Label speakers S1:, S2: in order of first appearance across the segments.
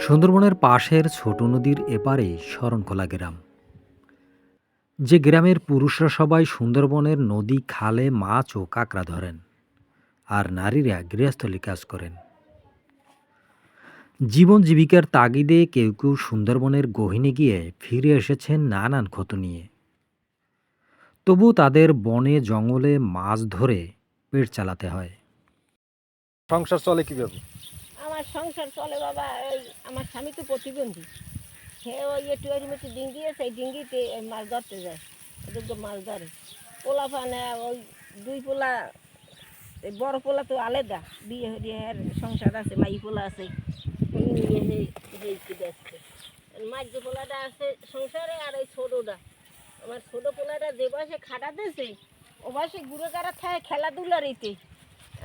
S1: সুন্দরবনের পাশের ছোট নদীর এপারেই শরণখোলা গ্রাম। যে গ্রামের পুরুষরা সবাই সুন্দরবনের নদী খালে মাছ ও কাঁকড়া ধরেন আর নারীরা গৃহস্থলী কাজ করেন। জীবন জীবিকার তাগিদে কেউ কেউ সুন্দরবনের গহিনে গিয়ে ফিরে এসেছেন নানান ক্ষত নিয়ে। তবু তাদের বনে জঙ্গলে মাছ ধরে পেট চালাতে হয়।
S2: সংসার চলে কীভাবে?
S3: আমার সংসার চলে বাবা ওই আমার স্বামী তো প্রতিবন্ধী। সে ওই একটু এর মতো ডিঙ্গি আছে এই ডিঙ্গিতে মাছ ধরতে যায় ওদের তো মাছ ধরে। পোলা ফানে ওই দুই পোলা এই বড় পোলা তো আলাদা বিয়ে হয়ে সংসার আছে মাই পোলা আছে এই মাছ যে পোলাটা আছে সংসারে আর ওই ছোটোটা আমার ছোটো পোলাটা যে বয়সে খাটাতেছে ও বয়সে ঘুরে কারা থাকে খেলাধুলারিতে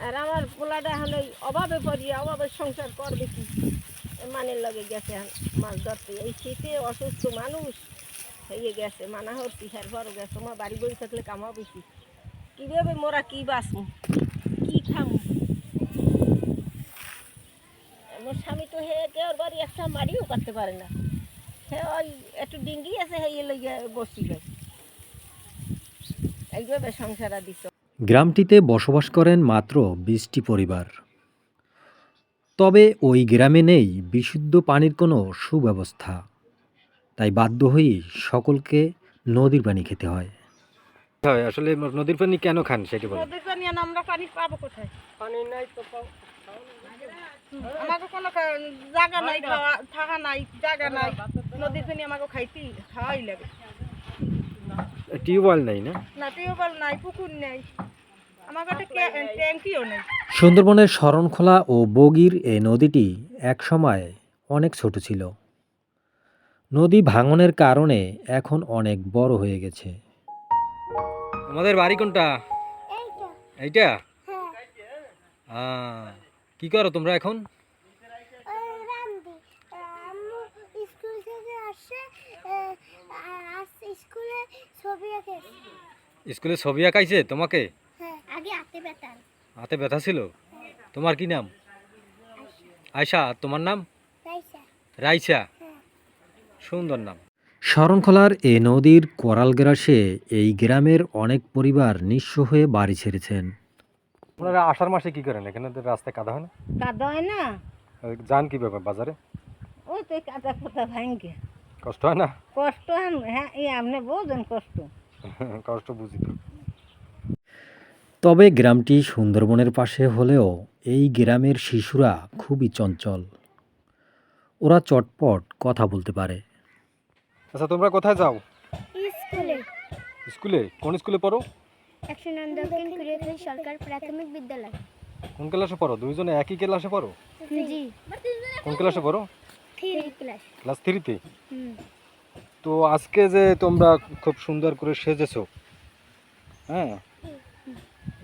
S3: আর আমার পোলাটা এখন ওই অভাবে পড়ি অভাবে সংসার করবে কি? মানের লগে গেছে মাছ ধরতে। এই শীতে অসুস্থ মানুষ হয়ে গেছে মানা হচ্ছি হ্যার বড় গেছে। আমার বাড়ি বই থাকলে কামা বেশি কীভাবে মোরা কী বাঁচবো? কী খামু? আমার স্বামী তো হে কেউ বাড়ি একটা মারিও করতে পারে না। হ্যাঁ ওই একটু ডিঙ্গি আছে, হে লইয়া বসি যায় এইভাবে সংসার দিছ
S1: গ্রামটিতে বসবাস করেন মাত্র বিশটি পরিবার। তবে ওই গ্রামে নেই বিশুদ্ধ পানির কোনো সুব্যবস্থা। তাই বাধ্য হয়েই সকলকে নদীর পানি খেতে হয়।
S2: হয় আসলে নদীর পানি কেন খান সেটি বলেন।
S4: নদীর পানি আর আমরা পানি পাবো কোথায়?
S2: পানি নাই তো
S4: আমাকে কোনো জায়গা নাই খাওয়া থাকা নাই জায়গা নাই। নদীর পানি আমাকে খাইতে খাওয়াই লাগে।
S2: টিউবওয়েল নাই না?
S4: না টিউবওয়েল নাই পুকুর নেই। আমাকে একটা কে- ট্যাঙ্কিও নেই।
S1: সুন্দরবনের শরণখোলা ও বগির এই নদীটি একসময় অনেক ছোট ছিল। নদী ভাঙনের কারণে এখন অনেক বড় হয়ে গেছে।
S2: আমাদের বাড়ি কোনটা? এইটা। আহ, কি করো তোমরা এখন?
S5: স্কুল ছবি আঁকে
S2: স্কুলে ছবি আঁকাইছে তোমাকে?
S5: হ্যাঁ আগে হাতে পেতাম
S2: হাতে ব্যথা ছিল? তোমার কি নাম? আয়শা। আর তোমার নাম?
S5: রাইসা।
S2: রাইসা।
S5: হ্যাঁ।
S2: সুন্দর নাম।
S1: শরণখোলার এ নদীর কোরাল গ্রাসে এই গ্রামের অনেক পরিবার নিঃস্ব হয়ে বাড়ি ছেড়েছেন।
S2: আপনারা আষাঢ় মাসে কি করেন এখানে? তো রাস্তায় কাদা হয় না?
S3: কাদা হয় না।
S2: যান কীভাবে বাজারে?
S3: ওই তো কাদা কোথা ভাঙ্গে।
S2: কষ্ট হয় না?
S3: কষ্ট হ্যাঁ এই আপনি বোঝেন কষ্ট।
S2: কষ্ট বুঝি তো।
S1: তবে গ্রামটি সুন্দরবনের পাশে হলেও এই গ্রামের শিশুরা খুবই চঞ্চল। ওরা চটপট কথা বলতে পারে।
S2: আচ্ছা তোমরা কোথায় যাও?
S5: স্কুলে।
S2: স্কুলে? কোন স্কুলে পড়ো?
S5: সরকার প্রাথমিক বিদ্যালয়।
S2: কোন ক্লাসে পড়ো? দুইজনে একই ক্লাসে পড়ো?
S5: জি।
S2: কোন ক্লাসে পড়ো?
S5: Three class.
S2: ক্লাস থ্রিতে? তো আজকে যে তোমরা খুব সুন্দর করে সেজেছো হ্যাঁ?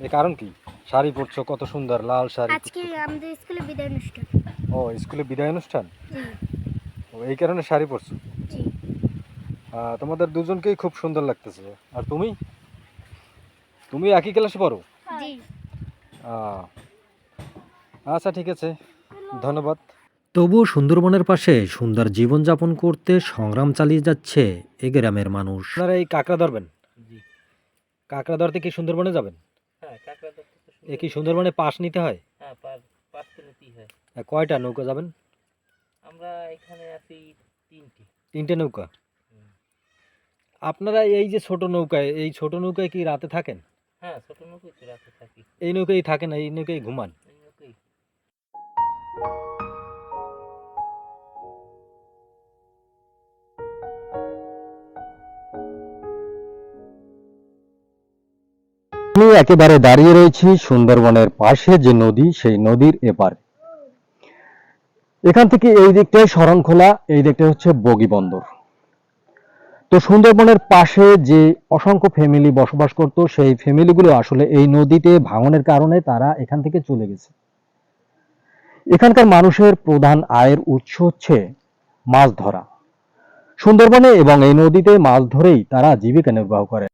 S2: এ কারণ কি? শাড়ি পরছো কত সুন্দর লাল শাড়ি
S5: আজকে আমাদের স্কুলে বিদায় অনুষ্ঠান।
S2: ও স্কুলে বিদায় অনুষ্ঠান? ও এই কারণে শাড়ি পরছো? তোমাদের দুজনকেই খুব সুন্দর লাগতেছে। আর তুমি? তুমি একই ক্লাসে পড়ো?
S5: জি।
S2: আচ্ছা ঠিক আছে। ধন্যবাদ।
S1: তবুও সুন্দরবনের পাশে সুন্দর জীবনযাপন করতে সংগ্রাম চালিয়ে যাচ্ছে এ গ্রামের মানুষ।
S2: আপনারা এই কাঁকড়া ধরবেন? কাঁকড়া ধরতে কি সুন্দরবনে যাবেন?
S6: হ্যাঁ
S2: এ কি সুন্দরবনে পাশ নিতে হয়?
S6: হ্যাঁ হয়।
S2: কয়টা নৌকা যাবেন?
S6: আমরা এখানে আছি তিনটি।
S2: তিনটে নৌকা? আপনারা এই যে ছোট নৌকায় এই ছোট নৌকায় কি রাতে থাকেন?
S6: হ্যাঁ ছোট নৌকোই রাতে থাকি।
S2: এই নৌকায় থাকেন এই নৌকায় ঘুমান?
S6: এই নৌকোই
S7: একেবারে দাঁড়িয়ে রয়েছি সুন্দরবনের পাশে যে নদী, সেই নদীর এপারে। এখান থেকে এই দিকটায় শরণখোলা, এই দিকটা হচ্ছে বগি বন্দর। তো সুন্দরবনের পাশে যে অসংখ্য ফ্যামিলি বসবাস করত, সেই ফ্যামিলিগুলো আসলে এই নদীতে ভাঙনের কারণে তারা এখান থেকে চলে গেছে। এখানকার মানুষের প্রধান আয়ের উৎস হচ্ছে মাছ ধরা। সুন্দরবনে এবং এই নদীতে মাছ ধরেই তারা জীবিকা নির্বাহ করে।